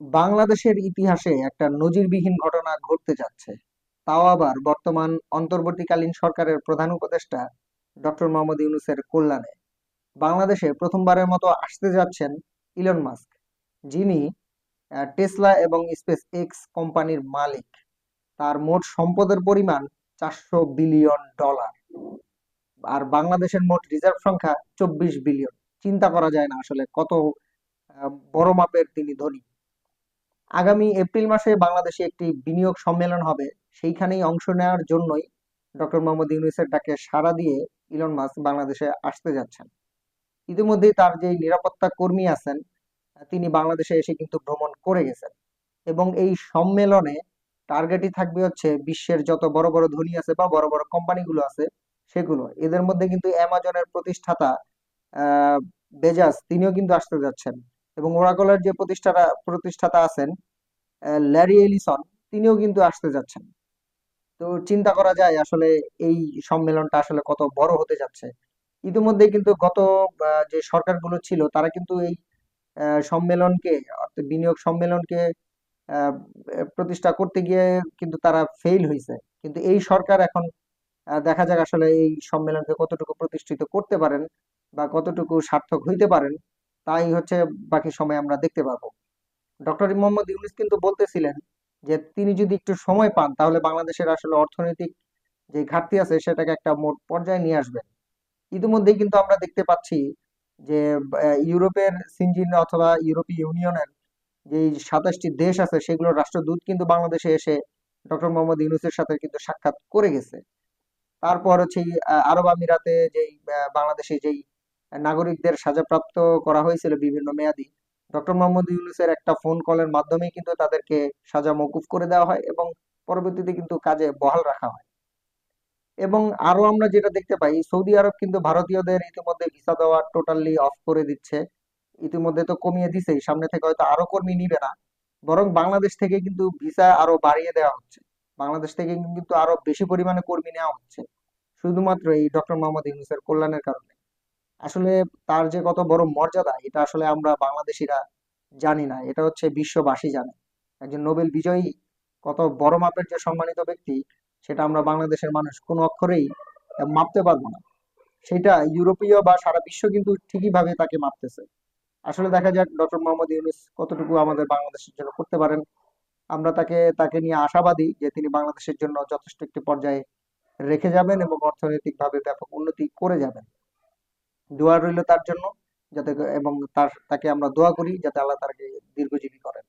বাংলাদেশের ইতিহাসে একটা নজিরবিহীন ঘটনা ঘটতে যাচ্ছে। তাও আবার বর্তমান অন্তর্বর্তীকালীন সরকারের প্রধান উপদেষ্টা ডক্টর মোহাম্মদ ইউনূসের কল্যাণে। বাংলাদেশে প্রথমবারের মতো আসতে যাচ্ছেন ইলন মাস্ক, যিনি টেসলা এবং স্পেস এক্স কোম্পানির মালিক। তার মোট সম্পদের পরিমাণ চারশো বিলিয়ন ডলার। আর বাংলাদেশের মোট রিজার্ভ সংখ্যা চব্বিশ বিলিয়ন। চিন্তা করা যায় না আসলে কত বড় মাপের তিনি ধনী। আগামী এপ্রিল মাসে বাংলাদেশে একটি বিনিয়োগ সম্মেলন হবে। সেইখানেই অংশ নেওয়ার জন্যই ডক্টর মোহাম্মদ ইউনূসের ডাকে সাড়া দিয়ে ইলন মাস্ক বাংলাদেশে আসতে যাচ্ছেন। ইতিমধ্যেই তার যে নিরাপত্তা কর্মী আছেন, তিনি বাংলাদেশে এসে কিন্তু ভ্রমণ করে গেছেন। এবং এই সম্মেলনে টার্গেটই থাকবে হচ্ছে বিশ্বের যত বড় বড় ধনী আছে বা বড় বড় কোম্পানিগুলো আছে, সেগুলো। এদের মধ্যে কিন্তু অ্যামাজনের প্রতিষ্ঠাতা বেজাস তিনিও কিন্তু আসতে যাচ্ছেন। এবং ওরাকলের যে প্রতিষ্ঠাতা প্রতিষ্ঠাতা আছেন ল্যারি এলিসন তিনিও কিন্তু আসতে যাচ্ছেন। তো চিন্তা করা যায় আসলে এই সম্মেলনটা আসলে কত বড় হতে যাচ্ছে। ইতিমধ্যে কিন্তু গত যে সরকারগুলো ছিল, তারা কিন্তু এই সম্মেলনকে, অর্থাৎ বিনিয়োগ সম্মেলনকে প্রতিষ্ঠা করতে গিয়ে কিন্তু তারা ফেল হয়েছে কিন্তু এই সরকার এখন দেখা যাক আসলে এই সম্মেলনকে কতটুকু প্রতিষ্ঠিত করতে পারেন, বা কতটুকু সার্থক হইতে পারেন, তাই হচ্ছে বাকি সময় আমরা দেখতে পাবো। ডক্টর মোহাম্মদ ইউনূস কিন্তু বলতেছিলেন যে, তিনি যদি একটু সময় পান, তাহলে বাংলাদেশের আসলে অর্থনৈতিক যে ঘাটতি আছে, সেটাকে একটা মোট পর্যায়ে নিয়ে আসবেন। ইতিমধ্যেই কিন্তু আমরা দেখতে পাচ্ছি যে ইউরোপের সিনজিন অথবা ইউরোপীয় ইউনিয়নের যে সাতাশটি দেশ আছে, সেগুলোর রাষ্ট্রদূত কিন্তু বাংলাদেশে এসে ডক্টর মোহাম্মদ ইউনুসের সাথে কিন্তু সাক্ষাৎ করে গেছে। তারপর হচ্ছে আরব আমিরাতে যেই বাংলাদেশে যেই নাগরিকদের সাজাপ্রাপ্ত করা হয়েছিল বিভিন্ন মেয়াদি ডক্টর মোহাম্মদ ইউনূসের একটা ফোন কলের মাধ্যমেই কিন্তু তাদেরকে সাজা মওকুফ করে দেওয়া হয় এবং পরবর্তীতে কিন্তু কাজে বহাল রাখা হয়। এবং আরও আমরা যেটা দেখতে পাই, সৌদি আরব কিন্তু ভারতীয়দের ইতিমধ্যে ভিসা দেওয়া টোটালি অফ করে দিচ্ছে। ইতিমধ্যে তো কমিয়ে দিছেই, সামনে থেকে হয়তো আরও কর্মী নিবে না। বরং বাংলাদেশ থেকে কিন্তু ভিসা আরও বাড়িয়ে দেওয়া হচ্ছে। বাংলাদেশ থেকে কিন্তু আরও বেশি পরিমাণে কর্মী নেওয়া হচ্ছে। শুধুমাত্র এই ডক্টর মোহাম্মদ ইউনূসের কল্যাণের কারণে। আসলে তার যে কত বড় মর্যাদা, এটা আসলে আমরা বাংলাদেশিরা জানি না। এটা হচ্ছে বিশ্ববাসী জানে। একজন নোবেল বিজয়ী, কত বড় মাপের যে সম্মানিত ব্যক্তি, সেটা আমরা বাংলাদেশের মানুষ কোনো অক্ষরেই মাপতে পারব না। সেটা ইউরোপীয় বা সারা বিশ্ব কিন্তু ঠিকই ভাবে তাকে মাপতেছে। আসলে দেখা যাক, ডক্টর মোহাম্মদ ইউনূস কতটুকু আমাদের বাংলাদেশের জন্য করতে পারেন। আমরা তাকে তাকে নিয়ে আশাবাদী যে তিনি বাংলাদেশের জন্য যথেষ্ট একটি পর্যায়ে রেখে যাবেন এবং অর্থনৈতিকভাবে ব্যাপক উন্নতি করে যাবেন। দোয়া রইল তার জন্য, যাতে এবং তার, তাকে আমরা দোয়া করি, যাতে আল্লাহ তাকে দীর্ঘজীবী করেন।